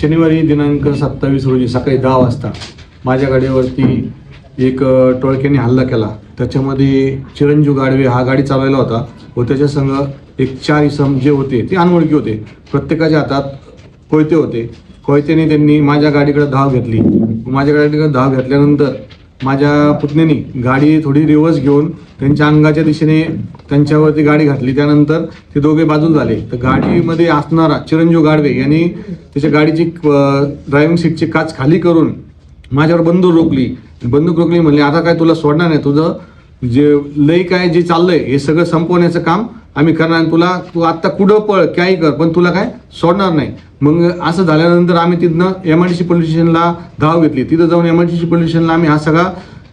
शनिवारी दिनांक सत्तावीस रोजी सकाळी दहा वाजता माझ्या गाडीवरती एक टोळक्याने हल्ला केला. त्याच्यामध्ये चिरंजीव गाडवे हा गाडी चालवायला होता व त्याच्या संग एक चार इसम जे होते ते अनवळखी होते. प्रत्येकाच्या हातात कोयते होते. कोयत्याने त्यांनी माझ्या गाडीकडे धाव घेतली. माझ्या गाडीकडे धाव घेतल्यानंतर माझ्या पुतण्यानी गाडी थोडी रिवर्स घेऊन त्यांच्या अंगाच्या दिशेने त्यांच्यावरती गाडी घातली. त्यानंतर ते दोघे बाजूला झाले. तर गाडीमध्ये असणारा चिरंजीव गाडवे यांनी त्याच्या गाडीची ड्रायव्हिंग सीटची काच खाली करून माझ्यावर बंदूक रोखली. बंदूक रोखली म्हणली आता काय तुला सोडणार नाही? तुझं जे लई काय जे चाललंय हे सगळं संपवण्याचं काम आम्ही करणार तुला तू आत्ता कुठं पळ काही कर पण तुला काय? सोडणार नाही. मग असं झाल्यानंतर आम्ही तिथनं M I D C police स्टेशनला धाव घेतली. तिथं जाऊन M I D C police स्टेशनला आम्ही हा सगळा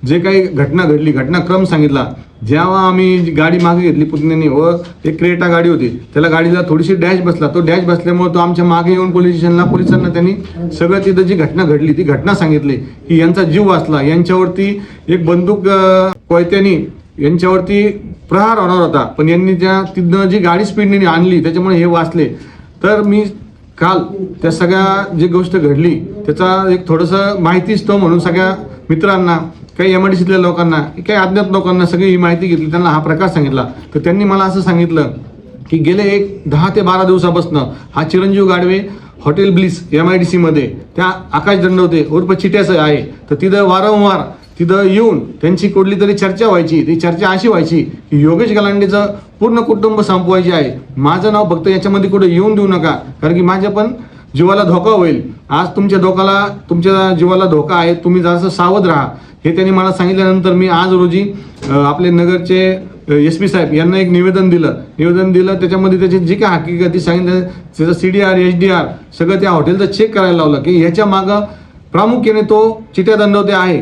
जे काही घटना घडली घटनाक्रम सांगितला जेव्हा आम्ही जी गाडी मागे घेतली पुतण्याने व एक क्रेटा गाडी होती त्याला गाडीला थोडीशी डॅश बसला. तो डॅश बसल्यामुळे तो आमच्या मागे येऊन पोलीस स्टेशनला पोलिसांना त्यांनी सगळं तिथं जी घटना घडली ती घटना सांगितली. की यांचा जीव वाचला. यांच्यावरती एक बंदूक कोयत्यानी यांच्यावरती प्रहार होणार होता. पण यांनी त्या तिथनं जी गाडी स्पीडने आणली त्याच्यामुळे हे वाचले. तर मी काल त्या सगळ्या जी गोष्ट घडली त्याचा एक थोडंसं माहितीच तो म्हणून सगळ्या मित्रांना काही एम आय डी सीतल्या लोकांना काही अज्ञात लोकांना सगळी ही माहिती घेतली. त्यांना हा प्रकार सांगितला. तर त्यांनी मला असं सांगितलं की गेले एक दहा ते बारा दिवसापासून हा Chiranjeev Gadve hotel Bliss M I D सीमध्ये त्या आकाश दंडवते उर्फ चिट्याचं आहे. तर तिथं वारंवार तिथं येऊन त्यांची कुठली तरी चर्चा व्हायची ती चर्चा अशी व्हायची की योगेश गलांडेचं पूर्ण कुटुंब संपवायचे आहे. माझं नाव फक्त याच्यामध्ये कुठे येऊन देऊ नका कारण की माझ्या पण जीवाला धोका होईल. आज तुमच्या धोकाला तुमच्या जीवाला धोका आहे तुम्ही जरासं सावध राहा. हे त्यांनी मला सांगितल्यानंतर मी आज रोजी आपले नगरचे एस पी साहेब यांना एक निवेदन दिलं. निवेदन दिलं त्याच्यामध्ये त्याची जी काय हकीकत ती सांगितलं. त्याचं C D R H D R सगळं त्या हॉटेलचं चेक करायला लावलं की ह्याच्या मागं प्रामुख्याने तो चिट्या दंडवते आहे.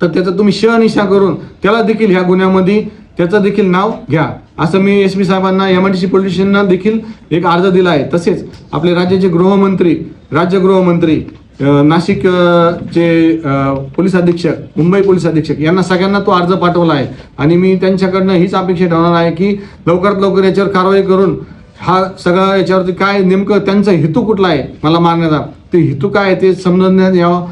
तर त्याचं तुम्ही शहनिशा करून त्याला देखील ह्या गुन्ह्यामध्ये त्याचं देखील नाव घ्या. असं मी एस पी साहेबांना M I D C police देखील एक अर्ज दिला आहे. तसेच आपले राज्याचे गृहमंत्री राज्य गृहमंत्री नाशिक चे पोलीस अधीक्षक मुंबई पोलीस अधीक्षक यांना सगळ्यांना तो अर्ज पाठवला आहे. आणि मी त्यांच्याकडनं हीच अपेक्षा ठेवणार आहे की लवकरात लवकर याच्यावर कारवाई करून हा सगळा याच्यावरती काय नेमकं त्यांचा हेतू कुठला आहे मला मानण्याचा ते हेतू काय आहे ते समजण्यात यावं